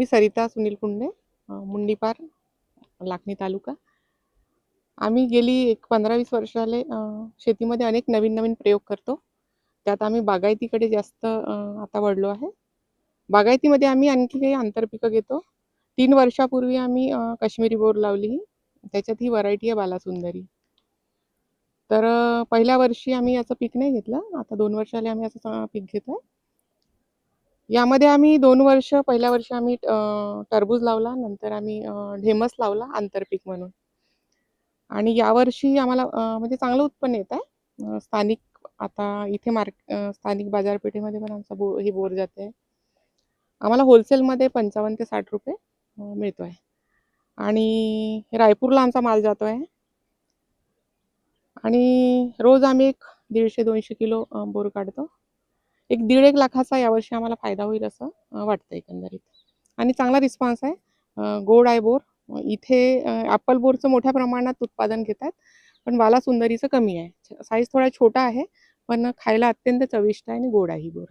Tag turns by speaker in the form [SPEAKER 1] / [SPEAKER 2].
[SPEAKER 1] मी सरिता सुनील कुंडे मुंडीपार लाखणी तालुका. आम्ही गेली एक पंधरा वीस वर्ष झाले शेतीमध्ये अनेक नवीन नवीन प्रयोग करतो. त्यात आम्ही बागायतीकडे जास्त आता वळलो आहे. बागायतीमध्ये आम्ही आणखी काही आंतरपिकं घेतो. तीन वर्षापूर्वी आम्ही अ, काश्मीरी बोर लावली. त्याच्यात ही व्हरायटी आहे बालासुंदरी. तर पहिल्या वर्षी आम्ही याचं पीक नाही घेतलं. आता दोन वर्षाला आम्ही याचं पीक पीक घेतोय. यामध्ये आम्ही दोन वर्ष पहिल्या वर्षी आम्ही टरबूज लावला नंतर आम्ही ढेमस लावला आंतरपीक म्हणून. आणि यावर्षी आम्हाला म्हणजे चांगलं उत्पन्न येत आहे. स्थानिक आता इथे मार्क स्थानिक बाजारपेठेमध्ये पण आमचा बो हे बोर जाते आम्हाला होलसेलमध्ये पंचावन्न ते साठ रुपये मिळतो आहे आणि रायपूरला आमचा माल जातो आहे आणि रोज आम्ही एक दीडशे दोनशे किलो बोर काढतो. एक दीड एक लाखाचा यावर्षी आम्हाला फायदा होईल असं वाटतं एकंदरीत. आणि चांगला रिस्पॉन्स आहे. गोड आहे बोर. इथे ॲपल बोरचं मोठ्या प्रमाणात उत्पादन घेतात पण वाला सुंदरीचं कमी आहे. साईज थोडा छोटा आहे पण खायला अत्यंत चविष्ट आहे आणि गोड आहे ही बोर.